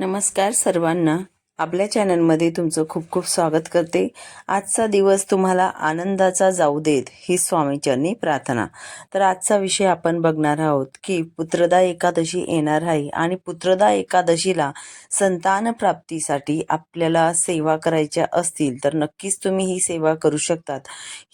नमस्कार सर्वांना. आपल्या चॅनलमध्ये तुमचं खूप खूप स्वागत करते. आजचा दिवस तुम्हाला आनंदाचा जाऊ देत ही स्वामीचरणी प्रार्थना. तर आजचा विषय आपण बघणार आहोत की पुत्रदा एकादशी येणार आहे आणि पुत्रदा एकादशीला संतान प्राप्तीसाठी आपल्याला सेवा करायच्या असतील तर नक्कीच तुम्ही ही सेवा करू शकतात.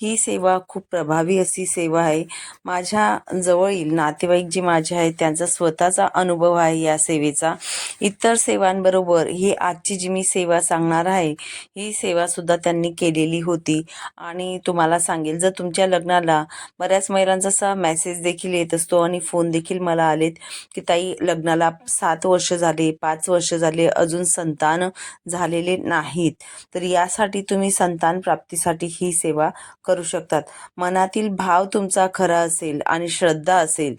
ही सेवा खूप प्रभावी अशी सेवा आहे. माझ्या जवळील नातेवाईक जे माझे आहेत त्यांचा स्वतःचा अनुभव आहे या सेवेचा. इतर सेवांबरोबर ही आजची जी मी सेवा सांगणार आहे. ही सेवा सुद्धा त्यांनी केलेली होती. आणि तुम्हाला सांगेल जर तुमच्या लग्नाला बऱ्याच महिलांचा असा मेसेज देखील येत असतो आणि फोन देखील मला आलेत की ताई लग्नाला सात वर्ष झाले पाच वर्ष झाले अजून संतान झालेले नाहीत. तर यासाठी तुम्ही संतान प्राप्तीसाठी ही सेवा करू शकतात. मनातील भाव तुमचा खरा असेल आणि श्रद्धा असेल.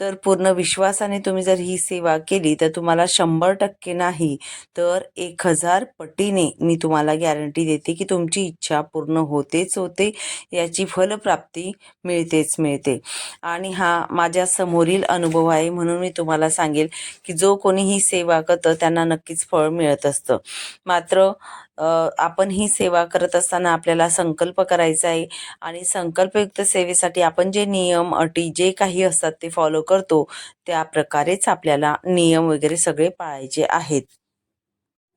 तर पूर्ण विश्वासाने तुम्ही जर ही सेवा केली तर तुम्हाला शंभर टक्के नाही तर एक हजार पटीने मी तुम्हाला गॅरंटी देते की तुमची इच्छा पूर्ण होतेच होते याची फलप्राप्ती मिळतेच मिळते. आणि हा माझ्या समोरील अनुभव आहे म्हणून मी तुम्हाला सांगेल की जो कोणी ही सेवा करतं त्यांना नक्कीच फळ मिळत असतं. मात्र आपण ही सेवा करत असताना आपल्याला संकल्प करायचा आहे आणि संकल्पयुक्त सेवेसाठी आपण जे नियम अटी जे काही असतात ते फॉलो करतो त्या प्रकारेच आपल्याला नियम वगैरे सगळे पाळायचे आहेत.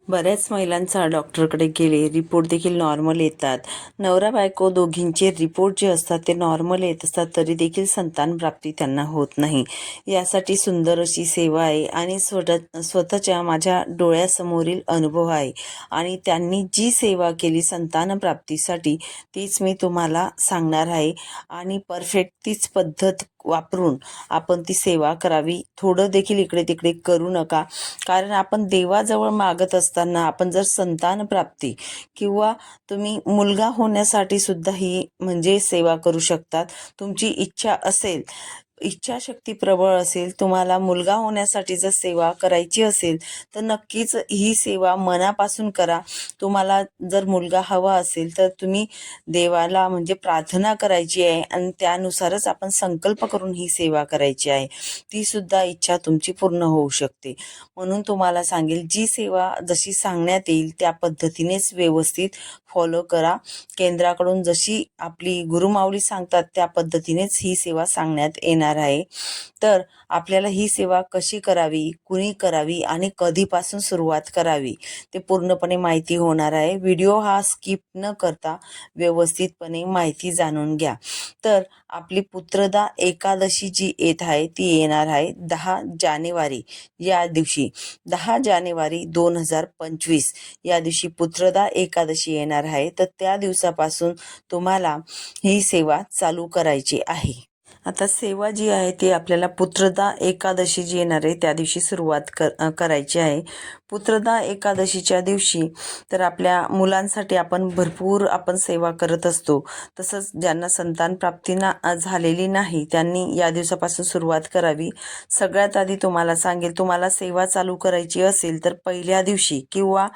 बऱ्याच महिलांचा डॉक्टरकडे गेले रिपोर्ट देखील नॉर्मल येतात. नवरा बायको दोघींचे रिपोर्ट जे असतात ते नॉर्मल येत असतात तरी देखील संतान प्राप्ती त्यांना होत नाही. यासाठी सुंदर अशी सेवा आहे आणि स्वतः स्वतःच्या माझ्या डोळ्यासमोरील अनुभव आहे. आणि त्यांनी जी सेवा केली संतान प्राप्तीसाठी तीच मी तुम्हाला सांगणार आहे. आणि परफेक्ट तीच पद्धत वापरून आपण ती सेवा करावी. थोडं देखील इकडे तिकडे करू नका. कारण आपण देवाजवळ मागत असताना आपण जर संतान प्राप्ती किंवा तुम्ही मुलगा होण्यासाठी सुद्धा ही म्हणजे सेवा करू शकतात. तुमची इच्छा असेल इच्छाशक्ती प्रबळ असेल तुम्हाला मुलगा होण्यासाठी जर सेवा करायची असेल तर नक्कीच ही सेवा मनापासून करा. तुम्हाला जर मुलगा हवा असेल तर तुम्ही देवाला म्हणजे प्रार्थना करायची आहे आणि त्यानुसारच आपण संकल्प करून ही सेवा करायची आहे. ती सुद्धा इच्छा तुमची पूर्ण होऊ शकते. म्हणून तुम्हाला सांगेल जी सेवा जशी सांगण्यात येईल त्या पद्धतीनेच व्यवस्थित फॉलो करा. केंद्राकडून जशी आपली गुरुमाऊली सांगतात त्या पद्धतीनेच ही सेवा सांगण्यात येणार आहे. तर आपल्याला ही सेवा कशी करावी कुणी करावी आणि कधीपासून सुरुवात करावी ते पूर्णपणे माहिती होणार आहे. व्हिडिओ हा स्किप न करता व्यवस्थितपणे माहिती जाणून घ्या. तर आपली पुत्रदा एकादशी जी येत आहे ती येणार आहे दहा जानेवारी या दिवशी. दहा जानेवारी दोन हजार पंचवीस या दिवशी पुत्रदा एकादशी येणार आहे. तर त्या दिवसापासून तुम्हाला ही सेवा चालू करायची आहे. आता सेवा जी आहे ती आपल्याला पुत्रदा एकादशी जी येणार आहे त्या दिवशी सुरुवात कर करायची आहे. पुत्रदा एकादशीच्या दिवशी तर आपल्या मुलांसाठी आपण भरपूर आपण सेवा करत असतो. तसंच ज्यांना संतान प्राप्ती ना झालेली नाही त्यांनी या दिवसापासून सुरुवात करावी. सगळ्यात आधी तुम्हाला सांगेल तुम्हाला सेवा चालू करायची असेल तर पहिल्या दिवशी किंवा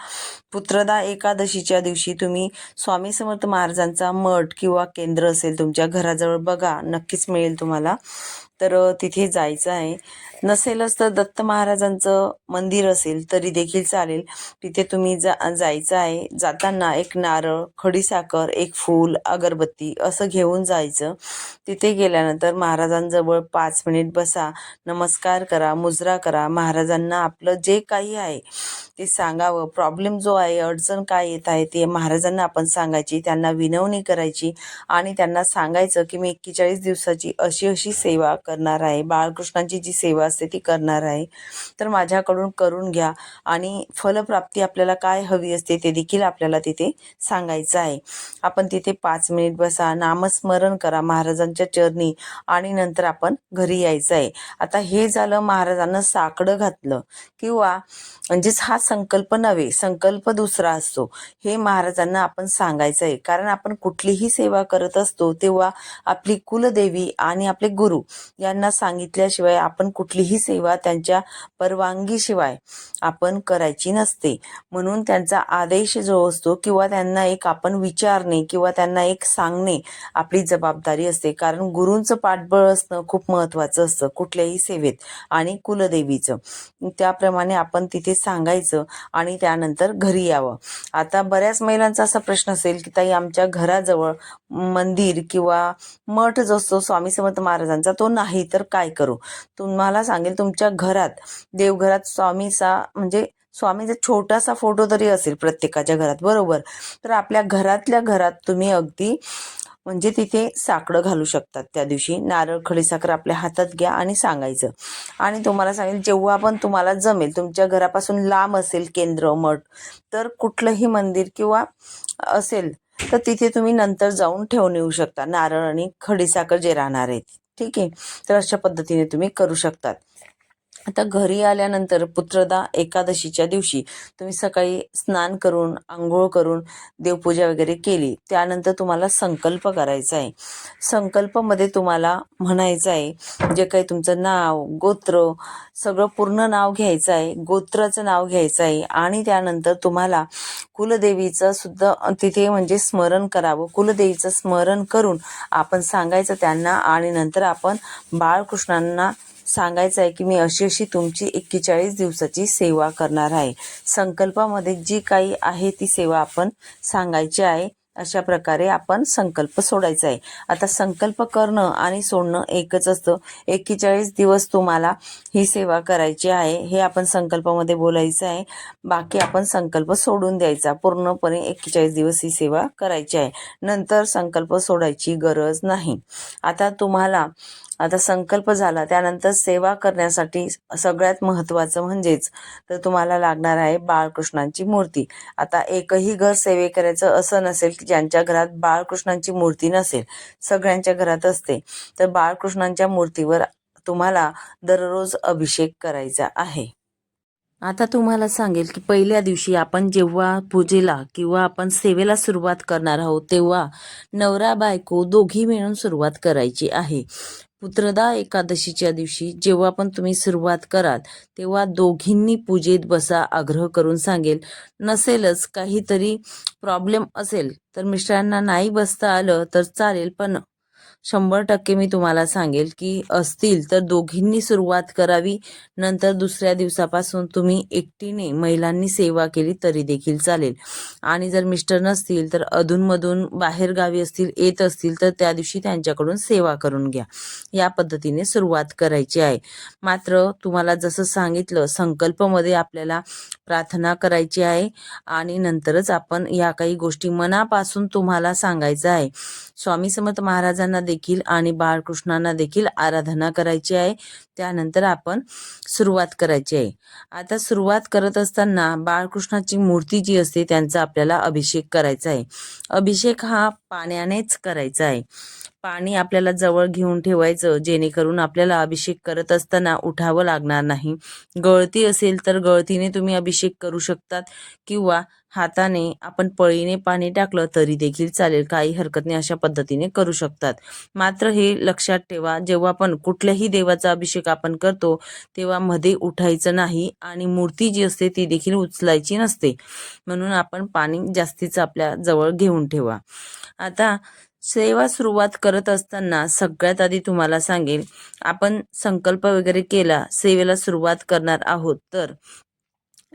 पुत्रदा एकादशीच्या दिवशी तुम्ही स्वामी समर्थ महाराजांचा मठ किंवा केंद्र असेल तुमच्या घराजवळ बघा. नक्कीच मिळेल तुम्हाला. तर तिथे जायचं आहे. नसेलच तर दत्त महाराजांचं मंदिर असेल तरी देखील चालेल. तिथे तुम्ही जा जायचं आहे. जाताना एक नारळ खडीसाखर एक फूल अगरबत्ती असं घेऊन जायचं. तिथे गेल्यानंतर महाराजांजवळ पाच मिनिट बसा. नमस्कार करा मुजरा करा. महाराजांना आपलं जे काही आहे ते सांगावं. प्रॉब्लेम जो आहे अडचण काय येत आहे ते महाराजांना आपण सांगायची त्यांना विनवणी करायची आणि त्यांना सांगायचं की मी एक्केचाळीस दिवसाची अशी अशी सेवा कर करणार आहे. बाळकृष्णांची जी सेवा असते ती करणार आहे. तर माझ्याकडून करून घ्या आणि फलप्राप्ती आपल्याला काय हवी असते ते देखील आपल्याला तिथे सांगायचं आहे. आपण तिथे पाच मिनिट बसा नामस्मरण करा महाराजांच्या चरणी आणि नंतर आपण घरी यायचं आहे. आता हे झालं महाराजांना साकडं घातलं किंवा म्हणजेच हा संकल्प नव्हे संकल्प दुसरा असतो. हे महाराजांना आपण सांगायचं आहे. कारण आपण कुठलीही सेवा करत असतो तेव्हा आपली कुलदेवी आणि आपले गुरु यांना सांगितल्याशिवाय आपण कुठलीही सेवा त्यांच्या परवानगीशिवाय आपण करायची नसते. म्हणून त्यांचा आदेश जो असतो किंवा त्यांना एक आपण विचारणे किंवा त्यांना एक सांगणे आपली जबाबदारी असते. कारण गुरूंचं पाठबळ असणं खूप महत्त्वाचं असतं कुठल्याही सेवेत आणि कुलदेवीचं. त्याप्रमाणे आपण तिथे सांगायचं आणि त्यानंतर घरी यावं. आता बऱ्याच महिलांचा असा प्रश्न असेल की ताई आमच्या घराजवळ मंदिर किंवा मठ जो असतो स्वामी समर्थ महाराजांचा तो नाही. तर काय करू? तुम्हाला सांगेल तुमच्या घरात देवघरात स्वामीचा म्हणजे स्वामीचा छोटासा फोटो तरी असेल प्रत्येकाच्या घरात बरोबर? तर आपल्या घरातल्या घरात तुम्ही अगदी म्हणजे तिथे साकडं घालू शकतात त्या दिवशी. नारळ खडीसाखर आपल्या हातात घ्या आणि सांगायचं. आणि तुम्हाला सांगेल जेव्हा पण तुम्हाला जमेल तुमच्या घरापासून लांब असेल केंद्र मठ तर कुठलंही मंदिर किंवा असेल तर तिथे तुम्ही नंतर जाऊन ठेवून येऊ शकता. नारळ आणि खडीसाखर जे राहणार आहेत ठीक आहे. तर अशा पद्धतीने तुम्ही करू शकतात. आता घरी आल्यानंतर पुत्रदा एकादशीच्या दिवशी तुम्ही सकाळी स्नान करून आंघोळ करून देवपूजा वगैरे केली. त्यानंतर तुम्हाला संकल्प करायचा आहे. संकल्पमध्ये तुम्हाला म्हणायचं आहे जे काही तुमचं नाव गोत्र सगळं पूर्ण नाव घ्यायचं आहे गोत्राचं नाव घ्यायचं आहे आणि त्यानंतर तुम्हाला कुलदेवीचं सुद्धा तिथे म्हणजे स्मरण करावं. कुलदेवीचं स्मरण करून आपण सांगायचं त्यांना आणि नंतर आपण बाळकृष्णांना सांगायचं आहे की मी अशी अशी तुमची एक्केचाळीस दिवसाची सेवा करणार आहे. संकल्पामध्ये जी काही आहे ती सेवा आपण सांगायची आहे अशा प्रकारे आपण संकल्प सोडायचा आहे. आता संकल्प करणं आणि सोडणं एकच असतं. एक्केचाळीस दिवस तुम्हाला ही सेवा करायची आहे हे आपण संकल्पामध्ये बोलायचं आहे. बाकी आपण संकल्प सोडून द्यायचा. पूर्णपणे एक्केचाळीस दिवस ही सेवा करायची आहे. नंतर संकल्प सोडायची गरज नाही. आता तुम्हाला आता संकल्प झाला. त्यानंतर सेवा करण्यासाठी सगळ्यात महत्त्वाचं म्हणजेच तर तुम्हाला लागणार आहे बाळकृष्णांची मूर्ती. आता एकही घर सेवे करायचं असं नसेल की ज्यांच्या घरात बाळकृष्णांची मूर्ती नसेल सगळ्यांच्या घरात असते तर बाळकृष्णांच्या मूर्तीवर तुम्हाला दररोज अभिषेक करायचा आहे. आता तुम्हाला सांगेल की पहिल्या दिवशी आपण जेव्हा पूजेला किंवा आपण सेवेला सुरुवात करणार आहोत तेव्हा नवरा बायको दोघी मिळून सुरुवात करायची आहे. पुत्रदा एकादशीच्या दिवशी जेव्हा पण तुम्ही सुरुवात कराल तेव्हा दोघींनी पूजेत बसा आग्रह करून सांगेल. नसेलच काहीतरी प्रॉब्लेम असेल तर मिस्टरांना नाही बसता आलं तर चालेल पण शंभर टक्के मी तुम्हाला सांगेल की असतील तर दोघींनी सुरुवात करावी. नंतर दुसऱ्या दिवसापासून तुम्ही एकटीने महिलांनी सेवा केली तरी देखील चालेल. आणि जर मिस्टर नसतील तर अधूनमधून बाहेर गावी असतील येत असतील तर त्या दिवशी त्यांच्याकडून सेवा करून घ्या. या पद्धतीने सुरुवात करायची आहे. मात्र तुम्हाला जसं सांगितलं संकल्पमध्ये आपल्याला प्रार्थना करायची आहे आणि नंतरच आपण या काही गोष्टी मनापासून तुम्हाला सांगायचं आहे. स्वामी समर्थ महाराजांना देखील आणि बाळकृष्णांना देखील आराधना करायची आहे. त्यानंतर आपण सुरुवात करायची आहे. आता सुरुवात करत असताना बाळकृष्णाची मूर्ती जी असते त्यांचा आपल्याला अभिषेक करायचा आहे. अभिषेक हा पाण्यानेच करायचा आहे. पाणी आपल्याला जवळ घेऊन ठेवायचं जेणेकरून आपल्याला अभिषेक करत असताना उठावं लागणार नाही. गळती असेल तर गळतीने तुम्ही अभिषेक करू शकतात किंवा हाताने आपण पळीने पाणी टाकलं तरी देखील चालेल. काही हरकत नाही अशा पद्धतीने करू शकतात. मात्र हे लक्षात ठेवा जेव्हा आपण कुठल्याही देवाचा अभिषेक आपण करतो तेव्हा मध्ये उठायचं नाही आणि मूर्ती जी असते ती देखील उचलायची नसते. म्हणून आपण पाणी जास्तीचं आपल्या जवळ घेऊन ठेवा. आता सेवा सुरुवात करत असताना सगळ्यात आधी तुम्हाला सांगेल आपण संकल्प वगैरे केला सेवेला सुरुवात करणार आहोत तर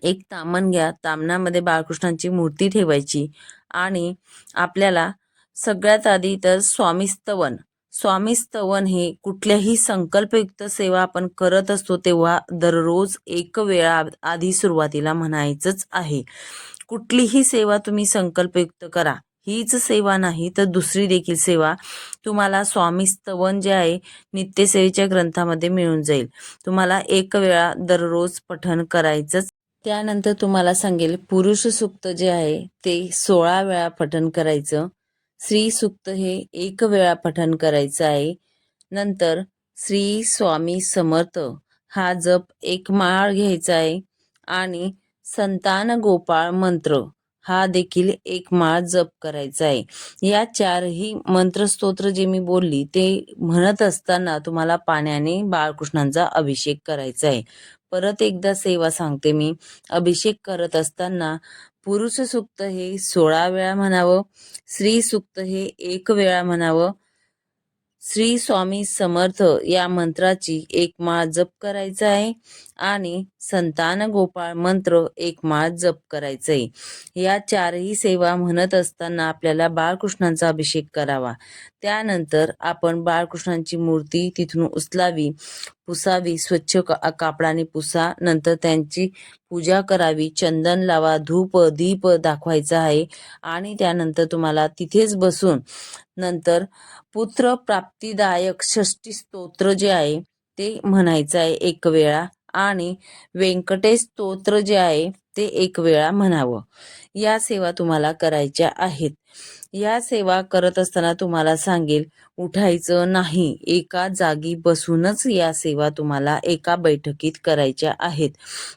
एक तामण घ्या. तामणामध्ये बाळकृष्णांची मूर्ती ठेवायची आणि आपल्याला सगळ्यात आधी तर स्वामीस्तवन स्वामीस्तवन हे कुठल्याही संकल्पयुक्त सेवा आपण करत असतो तेव्हा दररोज एक वेळा आधी सुरुवातीला म्हणायचंच आहे. कुठलीही सेवा तुम्ही संकल्पयुक्त करा. हीच सेवा नाही तर दुसरी देखील सेवा तुम्हाला स्वामी स्तवन जे आहे नित्यसेवेच्या ग्रंथामध्ये मिळून जाईल. तुम्हाला एक वेळा दररोज पठण करायचंच. त्यानंतर तुम्हाला सांगेल पुरुष सुक्त जे आहे ते सोळा वेळा पठण करायचं. स्त्री सुक्त हे एक वेळा पठण करायचं आहे. नंतर श्री स्वामी समर्थ हा जप एक माळ घ्यायचा आहे. आणि संतान गोपाळ मंत्र हा देखील एक माळ जप करायचा आहे. या चारही मंत्रस्तोत्र जे मी बोलली ते म्हणत असताना तुम्हाला पाण्याने बाळकृष्णांचा अभिषेक करायचा आहे. परत एकदा सेवा सांगते मी. अभिषेक करत असताना पुरुष सुक्त हे सोळा वेळा म्हणावं स्त्री सुक्त हे एक वेळा म्हणावं. श्री स्वामी समर्थ या मंत्राची एक माळ जप करायचा आहे. आणि संतान गोपाळ मंत्र एक माळ जप करायचा आहे या चारही सेवा म्हणत असताना आपल्याला बाळकृष्णांचा अभिषेक करावा. त्यानंतर आपण बाळकृष्णांची मूर्ती तिथून उचलावी पुसावी स्वच्छ का- कापडाने पुसा नंतर त्यांची पूजा करावी चंदन लावा धूप दीप दाखवायचा आहे आणि त्यानंतर तुम्हाला तिथेच बसून नंतर पुत्र प्राप्तिदायक षष्टी स्तोत्र जे आहे ते म्हणायचं आहे एक वेळा. आणि व्यंकटेश स्तोत्र जे आहे ते एक वेळा म्हणावं. या सेवा तुम्हाला करायच्या आहेत. या सेवा करत असताना तुम्हाला सांगेल उठायचं नाही. एका जागी बसूनच या सेवा तुम्हाला एका बैठकीत करायच्या आहेत.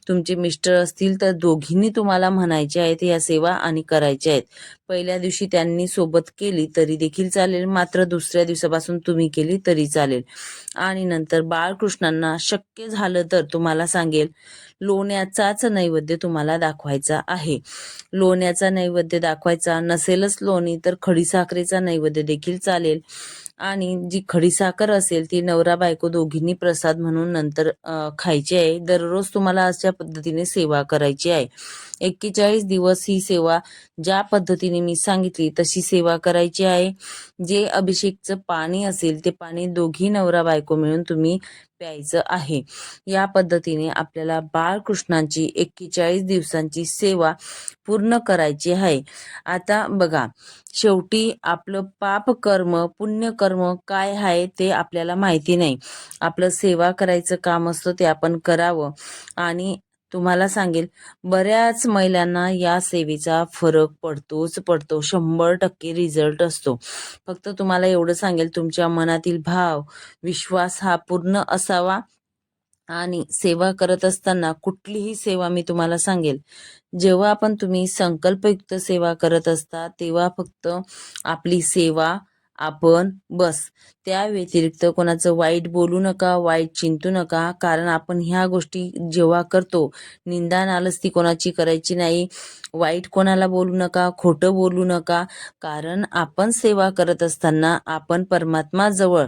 तुमचे मिस्टर असतील तर दोघींनी तुम्हाला म्हणायचे आहेत या सेवा आणि करायच्या आहेत. पहिल्या दिवशी त्यांनी सोबत केली तरी देखील चालेल मात्र दुसऱ्या दिवसापासून तुम्ही केली तरी चालेल. आणि नंतर बाळकृष्णांना शक्य झालं तर तुम्हाला सांगेल लोण्याचाच नैवेद्य तुम्हाला दाखवायचा आहे. लोण्याचा नैवेद्य दाखवायचा नसेलच लोणी तर खडीसाखरेचा नैवेद्य देखील चालेल. आणि जी खडीसाखर असेल ती नवरा बायको दोघींनी प्रसाद म्हणून नंतर खायची आहे. दररोज तुम्हाला अशा पद्धतीने सेवा करायची आहे. एक्केचाळीस दिवस ही सेवा ज्या पद्धतीने मी सांगितली तशी सेवा करायची आहे. जे अभिषेकचं पाणी असेल ते पाणी दोघी नवरा बायको मिळून तुम्ही प्यायचं आहे. या पद्धतीने आपल्याला बाळकृष्णांची एक्केचाळीस दिवसांची सेवा पूर्ण करायची आहे. आता बघा शेवटी आपलं पाप कर्म पुण्य कर्म काय आहे ते आपल्याला माहिती नाही. आपलं सेवा करायचं काम असतं ते आपण करावं. आणि तुम्हाला सांगेल बऱ्याच महिलांना या सेवेचा फरक पडतोच पडतो. शंभर टक्के रिझल्ट असतो. फक्त तुम्हाला एवढं सांगेल तुमच्या मनातील भाव विश्वास हा पूर्ण असावा. आणि सेवा करत असताना कुठलीही सेवा मी तुम्हाला सांगेल जेव्हा आपण तुम्ही संकल्पयुक्त सेवा करत असता तेव्हा फक्त आपली सेवा आपण बस. त्या व्यतिरिक्त कोणाचं वाईट बोलू नका वाईट चिंतू नका. कारण आपण ह्या गोष्टी जेव्हा करतो निंदा नालस्ती कोणाची करायची नाही. वाईट कोणाला बोलू नका खोटं बोलू नका. कारण आपण सेवा करत असताना आपण परमात्माजवळ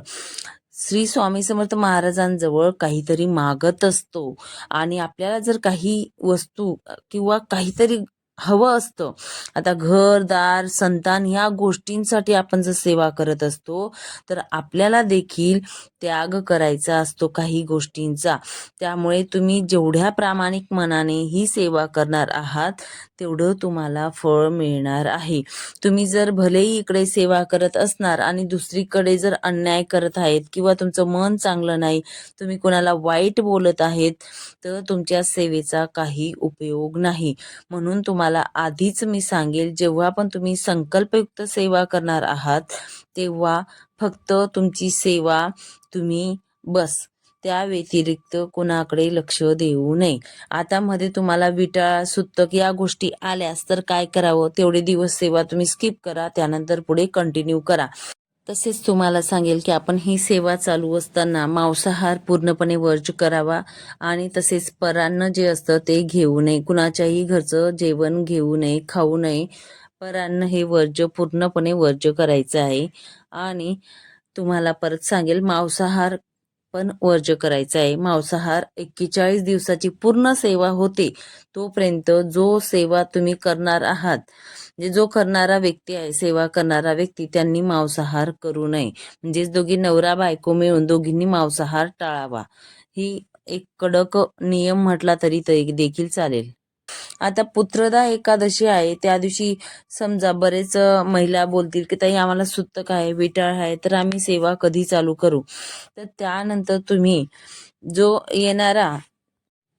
श्री स्वामी समर्थ महाराजांजवळ काहीतरी मागत असतो. आणि आपल्याला जर काही वस्तू किंवा काहीतरी हवं असतं. आता घर दार संतान ह्या गोष्टींसाठी आपण जर सेवा करत असतो तर आपल्याला देखील त्याग करायचा असतो काही गोष्टींचा. त्यामुळे तुम्ही जेवढ्या प्रामाणिक मनाने ही सेवा करणार आहात तेवढं तुम्हाला फळ मिळणार आहे. तुम्ही जर भलेही इकडे सेवा करत असणार आणि दुसरीकडे जर अन्याय करत आहेत किंवा तुमचं मन चांगलं नाही तुम्ही कोणाला वाईट बोलत आहेत तर तुमच्या सेवेचा काही उपयोग नाही. म्हणून तुम्हाला आधीच मी सांगेल जेव्हा पण तुम्ही संकल्पयुक्त सेवा करणार आहात तेव्हा फक्त तुमची सेवा तुम्ही बस. त्या व्यतिरिक्त कोणाकडे लक्ष देऊ नये. आता मध्ये तुम्हाला विटाळ सुतक या गोष्टी आल्यास तर काय करावं? तेवढे दिवस सेवा तुम्ही स्किप करा त्यानंतर पुढे कंटिन्यू करा. तसेच तुम्हाला सांगेल की आपण ही सेवा चालू असताना मांसाहार पूर्णपणे वर्ज करावा आणि तसेच परान्न जे असतं ते घेऊ नये. कुणाच्याही घरचं जेवण घेऊ नये खाऊ नये. परान्न हे वर्ज पूर्णपणे वर्ज करायचं आहे. आणि तुम्हाला परत सांगेल मांसाहार पण वर्ज करायचा आहे. मांसाहार एक्केचाळीस दिवसाची पूर्ण सेवा होते. तोपर्यंत जो सेवा तुम्ही करणार आहात म्हणजे जो करणारा व्यक्ती आहे सेवा करणारा व्यक्ती त्यांनी मांसाहार करू नये. म्हणजेच दोघी नवरा बायको मिळून दोघींनी मांसाहार टाळावा. ही एक कडक नियम म्हटला तरी तरी देखील चालेल. आता पुत्रदा एकादशी आहे. त्या दिवशी समजा बरेच महिला बोलतील की ताई आम्हाला सुतक आहे विटाळ आहे तर आम्ही सेवा कधी चालू करू? तर त्यानंतर तुम्ही जो येणारा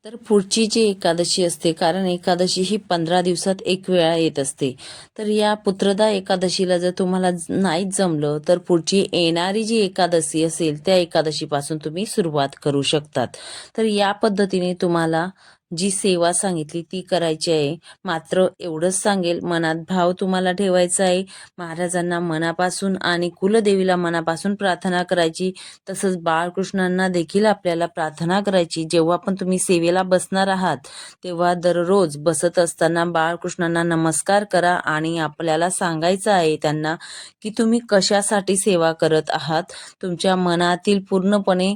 तर पुढची जी एकादशी असते कारण एकादशी ही पंधरा दिवसात एक वेळा येत असते. तर या पुत्रदा एकादशीला जर तुम्हाला नाहीच जमलं तर पुढची येणारी जी एकादशी असेल त्या एकादशीपासून तुम्ही सुरुवात करू शकतात. तर या पद्धतीने तुम्हाला जी सेवा सांगितली ती करायची आहे. मात्र एवढंच सांगेल मनात भाव तुम्हाला ठेवायचा आहे. महाराजांना मनापासून आणि कुलदेवीला मनापासून प्रार्थना करायची. तसंच बाळकृष्णांना देखील आपल्याला प्रार्थना करायची. जेव्हा पण तुम्ही सेवेला बसणार आहात तेव्हा दररोज बसत असताना बाळकृष्णांना नमस्कार करा आणि आपल्याला सांगायचं आहे त्यांना की तुम्ही कशासाठी सेवा करत आहात. तुमच्या मनातील पूर्णपणे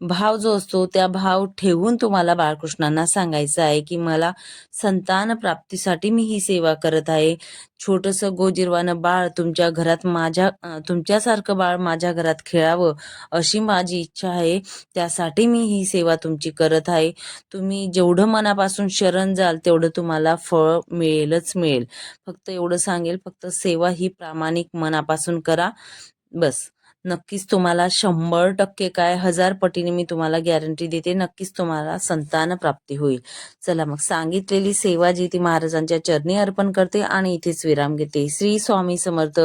भाव जो असतो त्या भाव ठेवून तुम्हाला बाळकृष्णांना सांग सांगायचं आहे की मला संतान प्राप्तीसाठी मी ही सेवा करत आहे. छोटंसं गोजिरवानं बाळ तुमच्या घरात माझ्या तुमच्यासारखं बाळ माझ्या घरात खेळावं अशी माझी इच्छा आहे. त्यासाठी मी ही सेवा तुमची करत आहे. तुम्ही जेवढं मनापासून शरण जाल तेवढं तुम्हाला फळ मिळेलच मिळेल. फक्त एवढं सांगेल फक्त सेवा ही प्रामाणिक मनापासून करा. बस. नक्कीच तुम्हाला शंभर टक्के काय हजार पटीने मी तुम्हाला गॅरंटी देते. नक्कीच तुम्हाला संतान प्राप्ती होईल. चला मग सांगितलेली सेवा जी ती महाराजांच्या चरणी अर्पण करते आणि इथेच विराम घेते. श्री स्वामी समर्थ.